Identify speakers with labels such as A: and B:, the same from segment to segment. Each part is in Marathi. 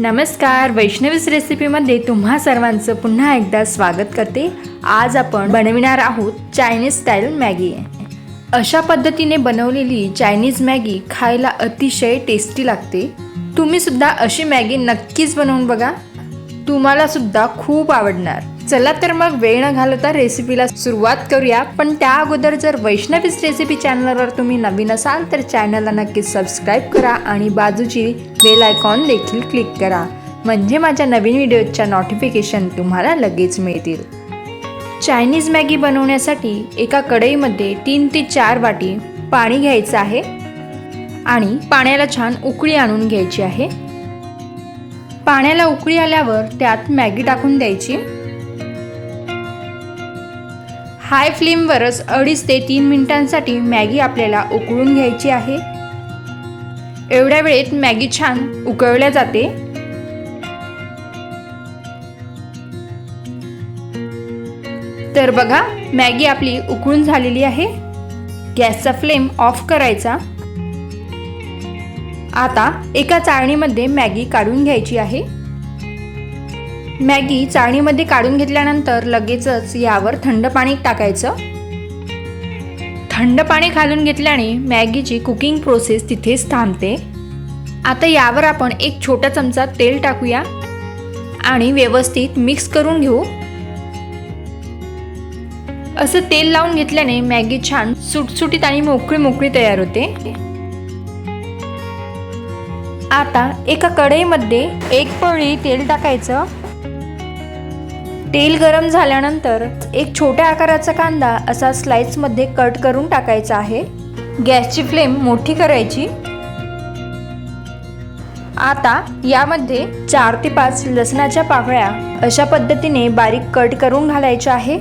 A: नमस्कार वैष्णवीस रेसिपीमध्ये तुम्हा सर्वांचं पुन्हा एकदा स्वागत करते. आज आपण बनविणार आहोत चायनीज स्टाईल मॅगी. अशा पद्धतीने बनवलेली चायनीज मॅगी खायला अतिशय टेस्टी लागते. तुम्ही सुद्धा अशी मॅगी नक्कीच बनवून बघा. तुम्हाला सुद्धा खूप आवडणार. चला तर मग वेळ न घालवता रेसिपीला सुरुवात करूया. पण त्या अगोदर जर वैष्णवीच रेसिपी चॅनलवर तुम्ही नवीन असाल तर चॅनलला नक्कीच सबस्क्राईब करा आणि बाजूची बेल आयकॉन देखील क्लिक करा. म्हणजे माझ्या नवीन व्हिडिओच्या नोटिफिकेशन तुम्हाला लगेच मिळतील. चायनीज मॅगी बनवण्यासाठी एका कढईमध्ये तीन ते चार वाटी पाणी घ्यायचं आहे आणि पाण्याला छान उकळी आणून घ्यायची आहे. पाण्याला उकळी आल्यावर त्यात मॅगी टाकून द्यायची. हाय फ्लेमवरच अडीच ते तीन मिनिटांसाठी मॅगी आपल्याला उकळून घ्यायची आहे. एवढ्या वेळेत मॅगी छान उकळल्या जाते. तर बघा मॅगी आपली उकळून झालेली आहे. गॅसचा फ्लेम ऑफ करायचा. आता एका चाळणीमध्ये मॅगी काढून घ्यायची आहे. मॅगी चाळणीमध्ये काढून घेतल्यानंतर लगेचच यावर थंड पाणी टाकायचं. थंड पाणी घालून घेतल्याने मॅगीची कुकिंग प्रोसेस तिथेच थांबते. आता यावर आपण एक छोटा चमचा तेल टाकूया आणि व्यवस्थित मिक्स करून घेऊ. असं तेल लावून घेतल्याने मॅगी छान सुटसुटीत आणि मोकळी मोकळी तयार होते. आता एका कढईमध्ये एक पळी तेल टाकायचं. तेल गरम झाल्यानंतर एक छोट्या आकाराचा कांदा असा स्लाइसमध्ये कट करून टाकायचा आहे. गॅसची फ्लेम मोठी करायची. आता यामध्ये चार ते पाच लसणाच्या पाकळ्या अशा पद्धतीने बारीक कट करून घालायच्या आहे.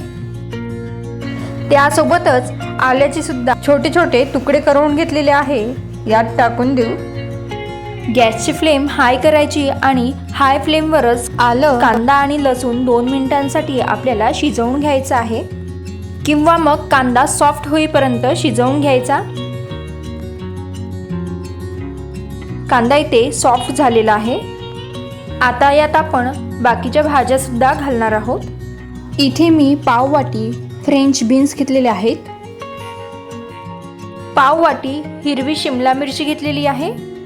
A: त्यासोबतच आल्याचे सुद्धा छोटे छोटे तुकडे करून घेतलेले आहे. यात टाकून देऊ. गॅसची फ्लेम हाय करायची आणि हाय फ्लेमवरच आलं कांदा आणि लसूण दोन मिनिटांसाठी आपल्याला शिजवून घ्यायचं आहे. किंवा मग कांदा सॉफ्ट होईपर्यंत शिजवून घ्यायचा. कांदा इथे सॉफ्ट झालेला आहे. आता यात आपण बाकीच्या भाज्यासुद्धा घालणार आहोत. इथे मी पाववाटी फ्रेंच बीन्स घेतलेले आहेत. पाव वाटी हिरवी शिमला मिरची घेतलेली आहे.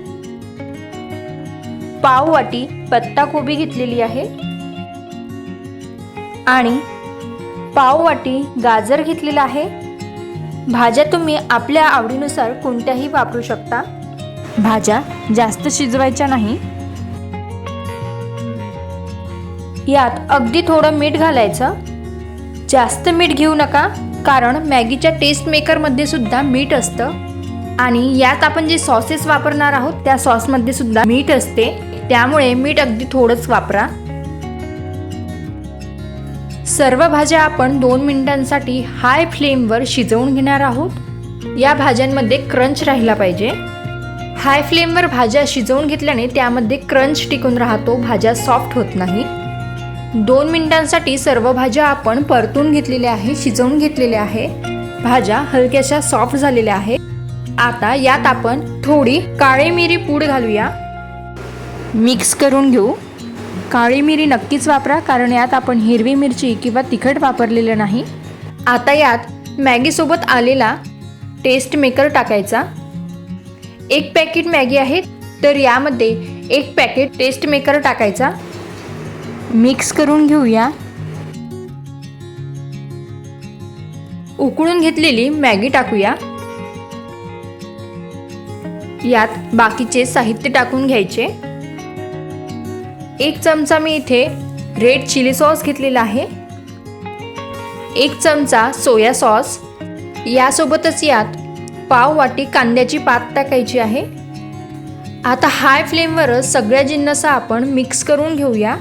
A: पाव वाटी पत्ता कोबी घेतलेली आहे. आणि पाव वाटी गाजर घेतलेला आहे. भाज्या तुम्ही आपल्या आवडीनुसार कोणत्याही वापरू शकता. भाज्या जास्त शिजवायच्या नाही. यात अगदी थोडं मीठ घालायचं. जास्त मीठ घेऊ नका कारण मॅगीच्या टेस्ट मेकरमध्ये सुद्धा मीठ असतं. आणि यात आपण जे सॉसेस वापरणार आहोत त्या सॉसमध्ये सुद्धा मीठ असते. त्यामुळे मीठ अगदी थोडंच वापरा. सर्व भाज्या आपण दोन मिनिटांसाठी हाय फ्लेमवर शिजवून घेणार आहोत. या भाज्यांमध्ये क्रंच राहिला पाहिजे. हाय फ्लेमवर भाज्या शिजवून घेतल्याने त्यामध्ये क्रंच टिकून राहतो भाज्या सॉफ्ट होत नाही. दोन मिनिटांसाठी सर्व भाज्या आपण परतून घेतलेल्या आहे शिजवून घेतलेल्या आहे. भाज्या हलक्याशा सॉफ्ट झालेल्या आहेत. आता यात आपण थोडी काळी मिरी पूड घालूया. मिक्स करून घेऊ. काळी मिरी नक्कीच वापरा कारण यात आपण हिरवी मिरची किंवा तिखट वापरलेलं नाही. आता यात मॅगीसोबत आलेला टेस्ट मेकर टाकायचा. एक पॅकेट मॅगी आहे तर यामध्ये एक पॅकेट टेस्ट मेकर टाकायचा. मिक्स करून घेऊया. उकळून घेतलेली मॅगी टाकूया. यात बाकीचे साहित्य टाकून घ्यायचे. एक चमचा मी इथे रेड चिली सॉस घेतलेला आहे. एक चमचा सोया सॉस यासोबतच यात पाव वाटी कांद्याची पात टाकायची आहे. आता हाय फ्लेमवर सगळ्या जिन्नसा आपण मिक्स करून घेऊया.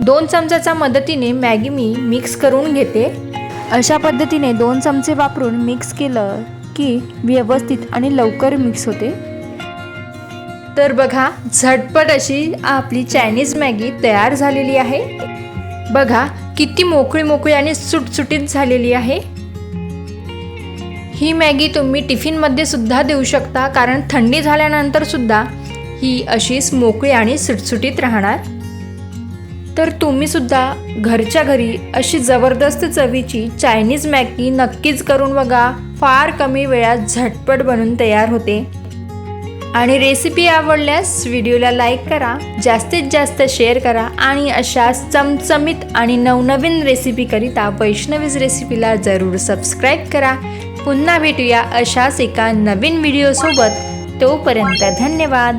A: दोन चमच्याच्या मदतीने मॅगी मी मिक्स करून घेते. अशा पद्धतीने दोन चमचे वापरून मिक्स केलं की व्यवस्थित आणि लवकर मिक्स होते. तर बघा झटपट अशी आपली चायनीज मॅगी तयार झालेली आहे. बघा किती मोकळी मोकळी आणि सुटसुटीत झालेली आहे. ही मॅगी तुम्ही टिफिनमध्ये सुद्धा देऊ शकता कारण थंडी झाल्यानंतर सुद्धा ही अशीच मोकळी आणि सुटसुटीत राहणार. तर तुम्ही सुद्धा घरच्या घरी अशी जबरदस्त चवीची चायनीज मॅगी नक्कीच करून बघा. फार कमी वेळात झटपट बनून तयार होते. आणि रेसिपी आवडल्यास व्हिडिओला लाईक करा जास्तीत जास्त शेअर करा आणि अशाच चमचमीत आणि नवनवीन रेसिपीकरिता वैष्णवीज रेसिपीला जरूर सबस्क्राईब करा. पुन्हा भेटूया अशाच एका नवीन व्हिडिओसोबत तोपर्यंत धन्यवाद.